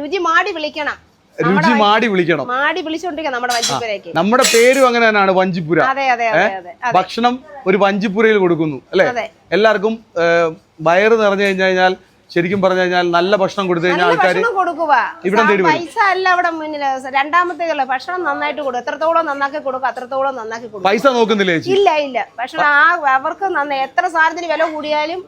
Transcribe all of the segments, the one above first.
രുചി മാടി വിളിക്കണം. രുചി മാടി വിളിക്കണം. മാടി വിളിച്ചോണ്ടിരിക്കണം നമ്മുടെ വഞ്ചിപ്പുരയ്ക്ക്. നമ്മുടെ പേരും അങ്ങനെ തന്നെയാണ് വഞ്ചിപ്പുര. ഭക്ഷണം ഒരു വഞ്ചിപ്പുരയിൽ കൊടുക്കുന്നു അല്ലെ? എല്ലാവർക്കും വയറ് നിറഞ്ഞു കഴിഞ്ഞു കഴിഞ്ഞാൽ ശരിക്കും പറഞ്ഞു കഴിഞ്ഞാൽ നല്ല ഭക്ഷണം കൊടുത്തു കഴിഞ്ഞാൽ ആൾക്കാർ ഇവിടെ. പൈസ അല്ല അവിടെ മുന്നിൽ. രണ്ടാമത്തെ ഭക്ഷണം നന്നായിട്ട് കൊടുക്കും എത്രത്തോളം നന്നാക്കി കൊടുക്കും അത്രത്തോളം നന്നാക്കി കൊടുക്കും. പൈസ നോക്കുന്നില്ല ഇല്ല ഇല്ല. ഭക്ഷണം ആ അവർക്ക് നന്നായി എത്ര സാധനത്തിന് വില കൂടിയാലും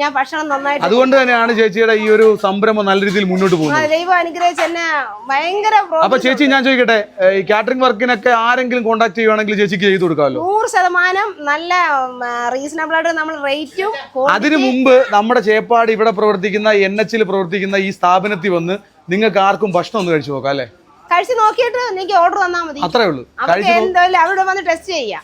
ഞാൻ ഭക്ഷണം നന്നായിട്ട് അതുകൊണ്ട് തന്നെയാണ് ചേച്ചിയുടെ ഈ ഒരു സംരംഭം നല്ല രീതിയിൽ മുന്നോട്ട് പോകുന്നത്. ദൈവം അനുഗ്രഹിച്ച് എന്നെ ഭയങ്കര അപ്പൊ ചേച്ചി ഞാൻ ചോദിക്കട്ടെ ഈ കാറ്ററിംഗ് വർക്കിനൊക്കെ ആരെങ്കിലും കോൺടാക്ട് ചെയ്യുവാണെങ്കിൽ ചേച്ചിക്ക് ചെയ്തു കൊടുക്കാമല്ലോ? നൂറ് ശതമാനം നല്ല റീസണബിൾ ആയിട്ട് നമ്മൾ റേറ്റും അതിനു മുമ്പ് നമ്മുടെ ചേപ്പാട് ഇവിടെ പ്രവർത്തിക്കുന്ന എൻ എച്ചിൽ പ്രവർത്തിക്കുന്ന ഈ സ്ഥാപനത്തിൽ വന്ന് നിങ്ങൾക്ക് ആർക്കും ഭക്ഷണം ഒന്ന് കഴിച്ചു നോക്കാം അല്ലെ? കഴിച്ചു നോക്കിയിട്ട് നിങ്ങൾക്ക് ഓർഡർ തന്നാൽ മതി. അത്രേ ഉള്ളൂ. എന്തായാലും അവിടെ വന്ന് ടെസ്റ്റ് ചെയ്യാം.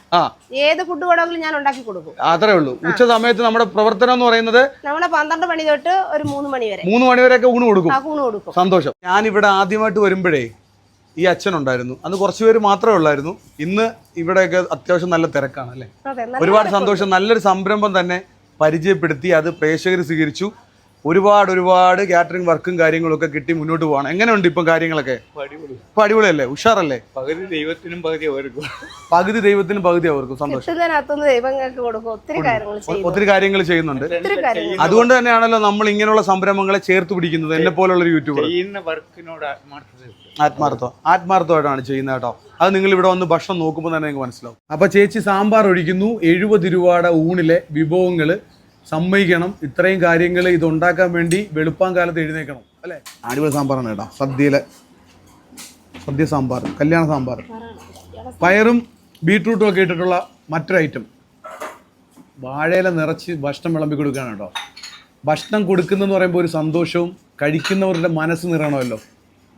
ഏത് ഫുഡ് വേണമെങ്കിലും ഞാൻ ഉണ്ടാക്കി കൊടുക്കും. അത്രേ ഉള്ളൂ. ഉച്ച സമയത്ത് നമ്മുടെ പ്രവർത്തനം എന്ന് പറയുന്നത് നമ്മളെ പന്ത്രണ്ട് മണി തൊട്ട് ഒരു മൂന്ന് മണി വരെ. മൂന്ന് മണി മണിവരെയൊക്കെ ഊണ് കൊടുക്കും. കൂണ് കൊടുക്കും. സന്തോഷം. ഞാൻ ഇവിടെ ആദ്യമായിട്ട് വരുമ്പോഴേ ഈ അച്ഛൻ ഉണ്ടായിരുന്നു. അന്ന് കുറച്ച് പേര് മാത്രമേ ഉള്ളായിരുന്നു. ഇന്ന് ഇവിടെയൊക്കെ അത്യാവശ്യം നല്ല തിരക്കാണ് അല്ലേ? ഒരുപാട് സന്തോഷം. നല്ലൊരു സംരംഭം തന്നെ പരിചയപ്പെടുത്തി അത് പ്രേക്ഷകർ സ്വീകരിച്ചു. ഒരുപാട് ഒരുപാട് കാറ്ററിംഗ് വർക്കും കാര്യങ്ങളും ഒക്കെ കിട്ടി മുന്നോട്ട് പോകണം എങ്ങനെയുണ്ട് ഇപ്പം കാര്യങ്ങളൊക്കെ? അടിപൊളി. ഇപ്പൊ അടിപൊളിയല്ലേ? ഉഷാറല്ലേ? പകുതി ദൈവത്തിനും പകുതി അവർക്കും. പകുതി ദൈവത്തിനും പകുതി അവർക്കും. സന്തോഷം. കിട്ടുന്നതിനകത്തുനിന്ന് ദൈവങ്ങൾക്ക് കൊടുക്കും. ഒത്തിരി കാര്യങ്ങൾ ഒത്തിരി കാര്യങ്ങൾ ചെയ്യുന്നുണ്ട്. ഒത്തിരി കാര്യങ്ങൾ അതുകൊണ്ട് തന്നെയാണല്ലോ നമ്മൾ ഇങ്ങനെയുള്ള സംരംഭങ്ങളെ ചേർത്ത് പിടിക്കുന്നത്. എന്നെ പോലുള്ള ഒരു യൂട്യൂബർ ചെയ്യുന്ന വർക്കിനോട് ആത്മാർത്ഥതയുണ്ട് ആത്മാർത്ഥം. ആത്മാർത്ഥമായിട്ടാണ് ചെയ്യുന്നത് കേട്ടോ. അത് നിങ്ങൾ ഇവിടെ വന്ന് ഭക്ഷണം നോക്കുമ്പോൾ തന്നെ നിങ്ങൾക്ക് മനസ്സിലാവും. അപ്പൊ ചേച്ചി സാമ്പാർ ഒഴിക്കുന്നു. എഴുപത് രൂപയുടെ ഊണിലെ വിഭവങ്ങൾ സമ്മതിക്കണം. ഇത്രയും കാര്യങ്ങൾ ഇത് ഉണ്ടാക്കാൻ വേണ്ടി വെളുപ്പാൻ കാലത്ത് എഴുന്നേക്കണം അല്ലേ? അടിപൊളി സാമ്പാറാണ് കേട്ടോ. സദ്യയിലെ സദ്യ സാമ്പാർ കല്യാണ സാമ്പാർ. പയറും ബീട്രൂട്ടും ഒക്കെ ഇട്ടിട്ടുള്ള മറ്റൊരു ഐറ്റം വാഴയില നിറച്ച് ഭക്ഷണം വിളമ്പി കൊടുക്കുകയാണ് കേട്ടോ. ഭക്ഷണം കൊടുക്കുന്നതെന്ന് പറയുമ്പോൾ ഒരു സന്തോഷവും കഴിക്കുന്നവരുടെ മനസ്സ് നിറയണമല്ലോ.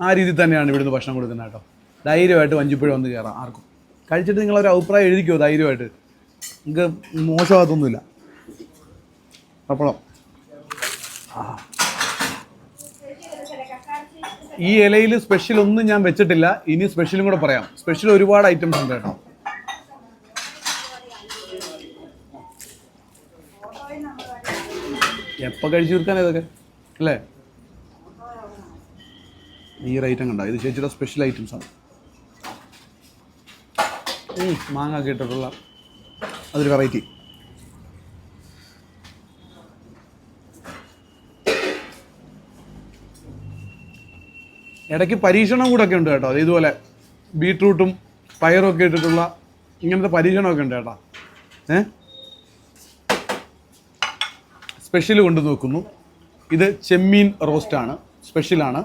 ആ രീതിയിൽ തന്നെയാണ് ഇവിടുന്ന് ഭക്ഷണം കൊടുക്കുന്നത് കേട്ടോ. ധൈര്യമായിട്ട് വഞ്ചിപ്പുഴ വന്ന് കയറാം ആർക്കും. കഴിച്ചിട്ട് നിങ്ങളൊരു അഭിപ്രായം എഴുതിക്കോ ധൈര്യമായിട്ട്? നിങ്ങൾക്ക് മോശമാകത്തൊന്നുമില്ല പപ്പടം. ഈ ഇലയിൽ സ്പെഷ്യൽ ഒന്നും ഞാൻ വെച്ചിട്ടില്ല. ഇനി സ്പെഷ്യലും കൂടെ പറയാം. സ്പെഷ്യൽ ഒരുപാട് ഐറ്റംസ് ഉണ്ട് കേട്ടോ. എപ്പോൾ കഴിച്ചു തീർക്കാൻ ഇതൊക്കെ? അല്ലേ? ഈ ഒരു ഐറ്റം കണ്ടോ? ഇത് ചേച്ചിയുടെ സ്പെഷ്യൽ ഐറ്റംസ് ആണ്. മാങ്ങ കേട്ടിട്ടുള്ള അതൊരു വെറൈറ്റി ഇടയ്ക്ക് പരീക്ഷണം കൂടെ ഒക്കെ ഉണ്ട് കേട്ടോ. ഇതുപോലെ ബീട്രൂട്ടും പയറും ഒക്കെ ഇട്ടിട്ടുള്ള ഇങ്ങനത്തെ പരീക്ഷണമൊക്കെ ഉണ്ട് കേട്ടോ. ഏ? സ്പെഷ്യൽ കൊണ്ട് നോക്കുന്നു ഇത് ചെമ്മീൻ റോസ്റ്റാണ്. സ്പെഷ്യലാണ്.